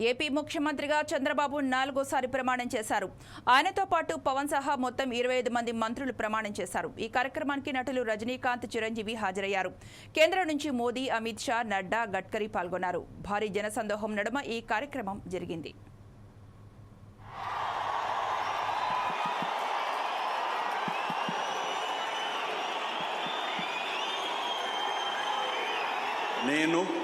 AP ముఖ్యమంత్రిగా చంద్రబాబు నాలుగోసారి ప్రమాణం చేశారు. ఆయనతో పాటు పవన్ సహా మొత్తం ఇరవై ఐదు మంది మంత్రులు ప్రమాణం చేశారు. ఈ కార్యక్రమానికి నటులు రజనీకాంత్ చిరంజీవి హాజరయ్యారు. కేంద్రం నుంచి మోదీ అమిత్ షా నడ్డా గడ్కరీ పాల్గొన్నారు. భారీ జనసందోహం నడుమ ఈ కార్యక్రమం జరిగింది. నేను